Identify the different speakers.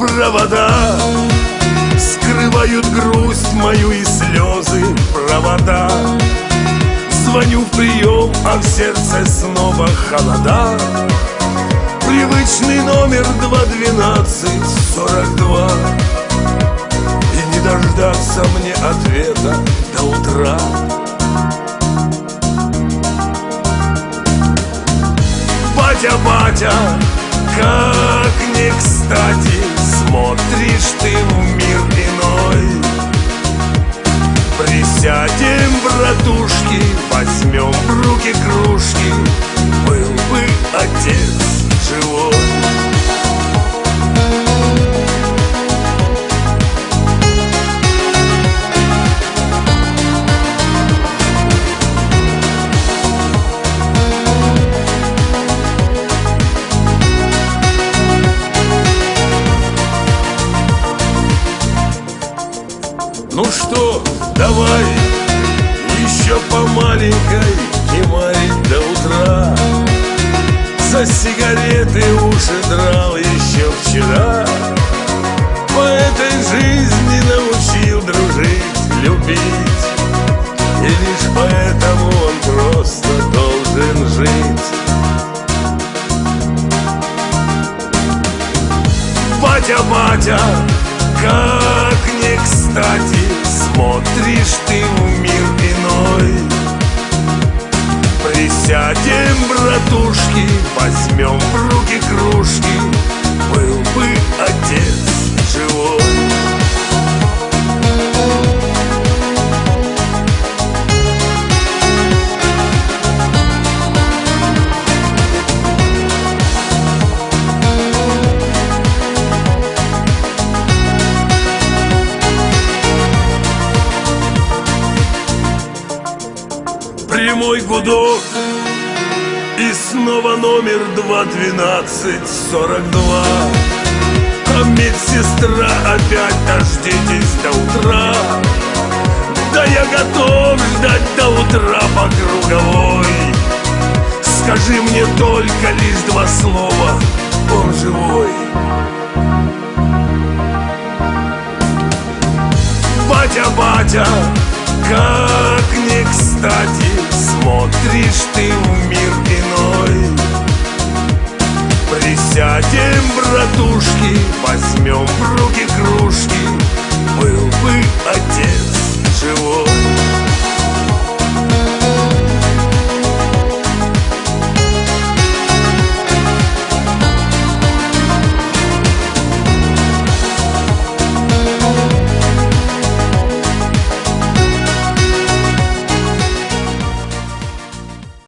Speaker 1: провода. Скрывают грусть мою и слезы провода. Звоню в прием, а в сердце снова холода. Привычный номер 212-42 И не дождаться мне ответа до утра. Батя, батя, как Присядем, братушки, возьмем в руки кружки. Был бы отец живой. Ну что, давай еще по маленькой кемарить до утра. За сигареты уши драл еще вчера. По этой жизни научил дружить, любить. И лишь поэтому он просто должен жить. Батя, батя, Присядем, братушки, возьмем в руки кружки. Был бы отец Прямой гудок. И снова номер 212-42 А медсестра опять дождитесь до утра Да я готов ждать до утра по круговой. Скажи мне только лишь два слова Он живой. Батя, батя, как кстати Смотришь ты в мир иной. Присядем, братушки Возьмем в руки кружки.